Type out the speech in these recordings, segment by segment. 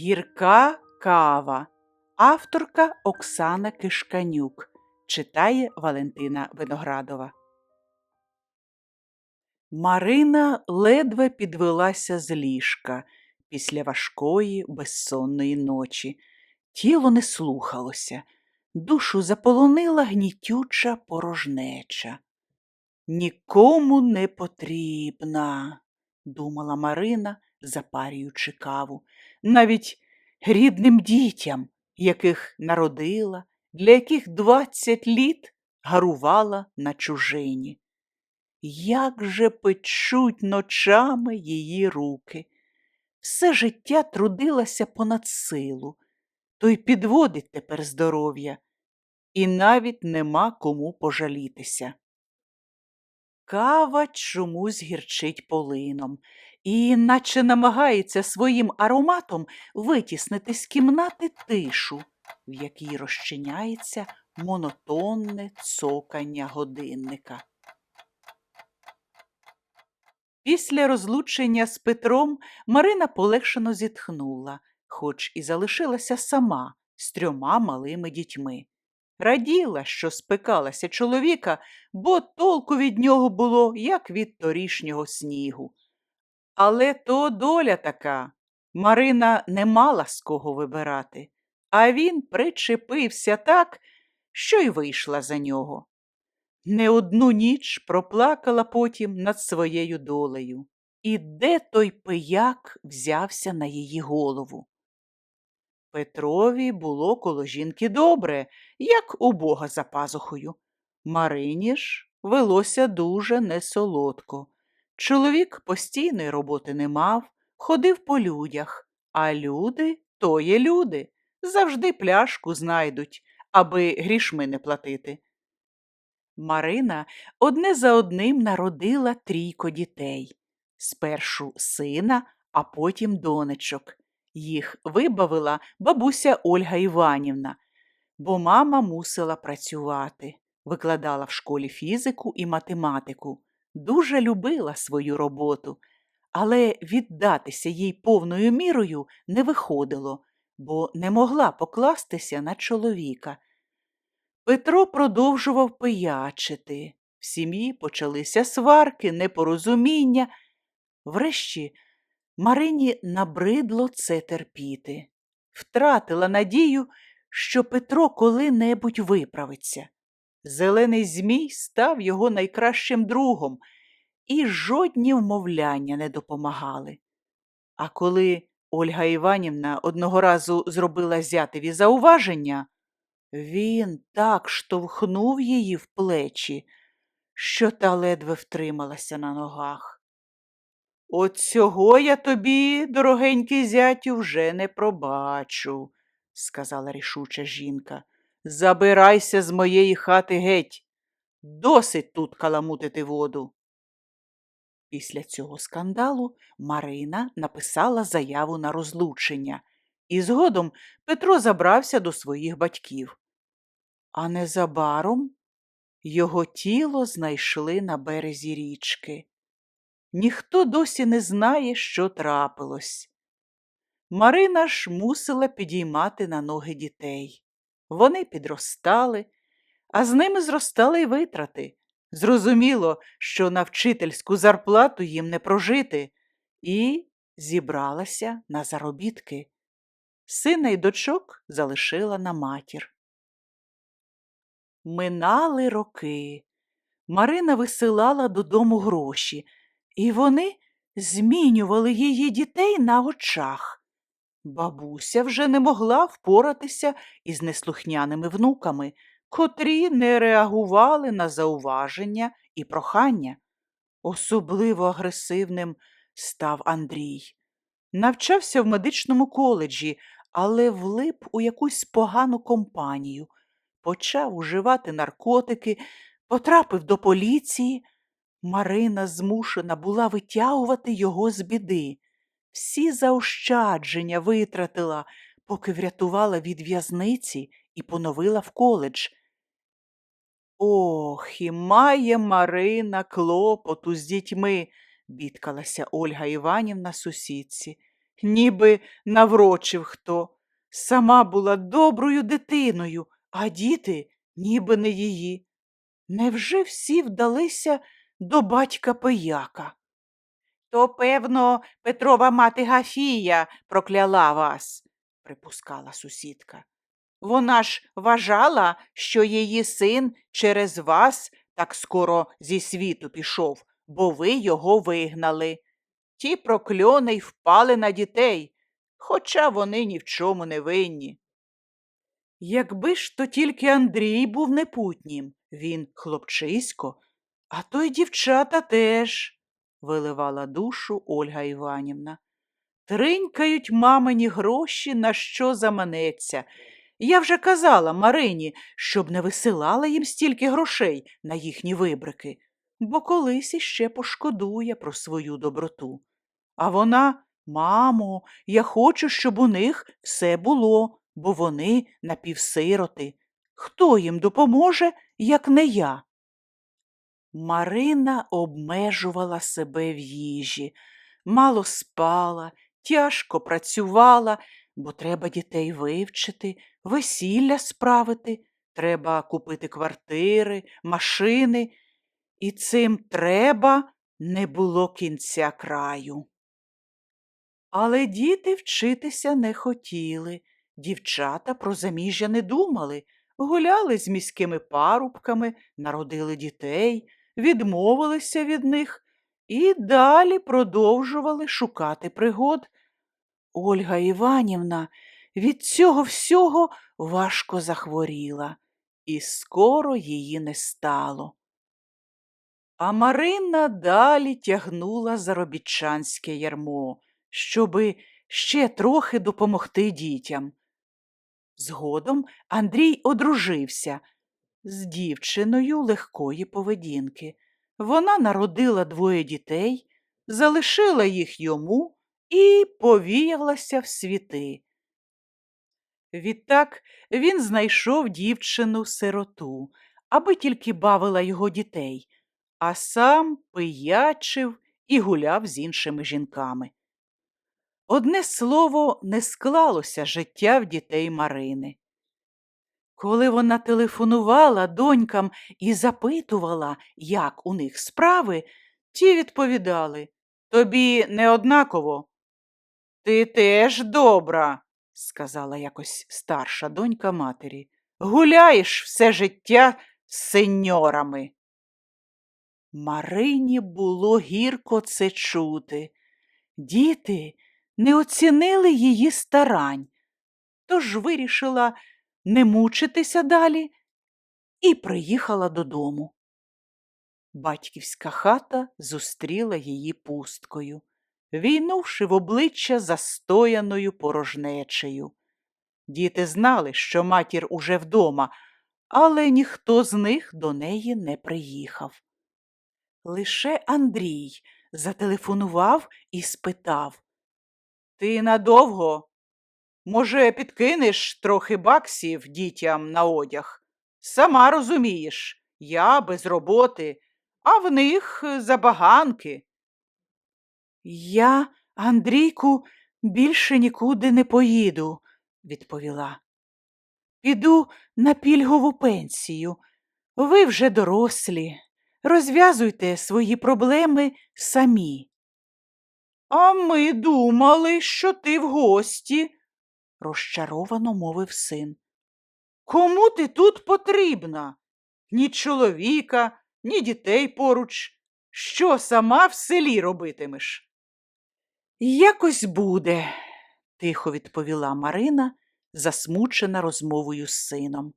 Гірка кава. Авторка Оксана Кишканюк. Читає Валентина Виноградова. Марина ледве підвелася з ліжка після важкої безсонної ночі. Тіло не слухалося, душу заполонила гнітюча порожнеча. Нікому не потрібна, думала Марина, запарюючи каву, навіть рідним дітям, яких народила, для яких двадцять літ гарувала на чужині. Як же печуть ночами її руки. Все життя трудилася понад силу, то й підводить тепер здоров'я, і навіть нема кому пожалітися. Кава чомусь гірчить полином і наче намагається своїм ароматом витіснити з кімнати тишу, в якій розчиняється монотонне цокання годинника. Після розлучення з Петром Марина полегшено зітхнула, хоч і залишилася сама з трьома малими дітьми. Раділа, що спекалася чоловіка, бо толку від нього було, як від торішнього снігу. Але то доля така. Марина не мала з кого вибирати, а він причепився так, що й вийшла за нього. Не одну ніч проплакала потім над своєю долею. І де той пияк взявся на її голову? Петрові було коло жінки добре, як у бога за пазухою. Марині ж велося дуже несолодко. Чоловік постійної роботи не мав, ходив по людях, а люди то є люди, завжди пляшку знайдуть, аби грішми не платити. Марина одне за одним народила трійко дітей спершу сина, а потім донечок. Їх вибавила бабуся Ольга Іванівна, бо мама мусила працювати, викладала в школі фізику і математику, дуже любила свою роботу, але віддатися їй повною мірою не виходило, бо не могла покластися на чоловіка. Петро продовжував пиячити. В сім'ї почалися сварки, непорозуміння. Врешті Марині набридло це терпіти, втратила надію, що Петро коли-небудь виправиться. Зелений Змій став його найкращим другом, і жодні вмовляння не допомагали. А коли Ольга Іванівна одного разу зробила зятеві зауваження, він так штовхнув її в плечі, що та ледве втрималася на ногах. От цього я тобі, дорогенький зятю, вже не пробачу, сказала рішуча жінка. Забирайся з моєї хати геть. Досить тут каламутити воду. Після цього скандалу Марина написала заяву на розлучення, і згодом Петро забрався до своїх батьків. А незабаром його тіло знайшли на березі річки. Ніхто досі не знає, що трапилось. Марина ж мусила підіймати на ноги дітей. Вони підростали, а з ними зростали й витрати. Зрозуміло, що на вчительську зарплату їм не прожити, і зібралася на заробітки. Сина й дочок залишила на матір. Минали роки. Марина висилала додому гроші, і вони змінювали її дітей на очах. Бабуся вже не могла впоратися із неслухняними внуками, котрі не реагували на зауваження і прохання. Особливо агресивним став Андрій. Навчався в медичному коледжі, але влип у якусь погану компанію, почав уживати наркотики, потрапив до поліції. Марина змушена була витягувати його з біди. Всі заощадження витратила, поки врятувала від в'язниці і поновила в коледж. Ох, і має Марина клопоту з дітьми, бідкалася Ольга Іванівна сусідці. ніби наврочив хто. Сама була доброю дитиною, а діти ніби не її. Невже всі вдалися до батька пияка? То, певно, Петрова мати Гафія прокляла вас, припускала сусідка. Вона ж вважала, що її син через вас так скоро зі світу пішов, бо ви його вигнали. Ті прокльони й впали на дітей, хоча вони ні в чому не винні. Якби ж то тільки Андрій був непутнім, він хлопчисько, а то й дівчата теж, виливала душу Ольга Іванівна. Тринькають мамині гроші, на що заманеться. Я вже казала Марині, щоб не висилала їм стільки грошей на їхні вибрики, бо колись іще пошкодує про свою доброту. А вона, мамо, я хочу, щоб у них все було, бо вони напівсироти. Хто їм допоможе, як не я? Марина обмежувала себе в їжі, мало спала, тяжко працювала, бо треба дітей вивчити, весілля справити, треба купити квартири, машини, і цим треба не було кінця краю. Але діти вчитися не хотіли, дівчата про заміжжя не думали, гуляли з міськими парубками, народили дітей, відмовилися від них і далі продовжували шукати пригод. Ольга Іванівна від цього всього важко захворіла, і скоро її не стало. А Марина далі тягнула заробітчанське ярмо, щоби ще трохи допомогти дітям. Згодом Андрій одружився з дівчиною легкої поведінки. Вона народила двоє дітей, залишила їх йому і повіялася в світи. Відтак він знайшов дівчину сироту, аби тільки бавила його дітей, а сам пиячив і гуляв з іншими жінками. Одне слово, не склалося життя в дітей Марини. Коли вона телефонувала донькам і запитувала, як у них справи, ті відповідали Тобі не однаково. Ти теж добра, сказала якось старша донька матері. Гуляєш все життя з сеньорами. Марині було гірко це чути. Діти не оцінили її старань, тож вирішила не мучитися далі і приїхала додому. Батьківська хата зустріла її пусткою, війнувши в обличчя застояною порожнечею. Діти знали, що матір уже вдома, але ніхто з них до неї не приїхав. Лише Андрій зателефонував і спитав Ти надовго? Може, підкинеш трохи баксів дітям на одяг? Сама розумієш, я без роботи, а в них забаганки. Я, Андрійку, більше нікуди не поїду, відповіла. Піду на пільгову пенсію. Ви вже дорослі. Розв'язуйте свої проблеми самі. А ми думали, що ти в гості, розчаровано мовив син. Кому ти тут потрібна? Ні чоловіка, ні дітей поруч. Що сама в селі робитимеш? Якось буде, тихо відповіла Марина, засмучена розмовою з сином.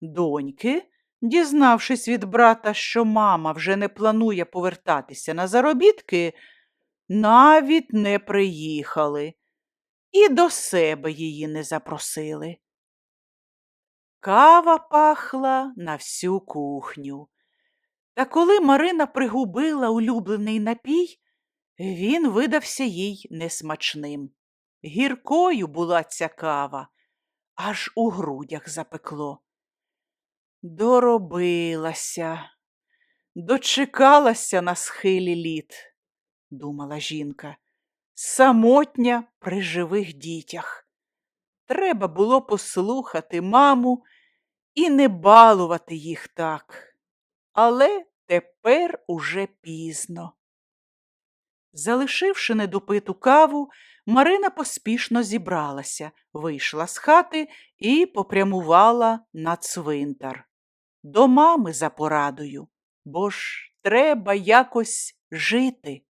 Доньки, дізнавшись від брата, що мама вже не планує повертатися на заробітки, навіть не приїхали і до себе її не запросили. Кава пахла на всю кухню. Та коли Марина пригубила улюблений напій, він видався їй несмачним. Гіркою була ця кава, аж у грудях запекло. Доробилася, дочекалася на схилі літ, думала жінка. Самотня при живих дітях. Треба було послухати маму і не балувати їх так. Але тепер уже пізно. Залишивши недопиту каву, Марина поспішно зібралася, вийшла з хати і попрямувала на цвинтар. До мами за порадою, бо ж треба якось жити.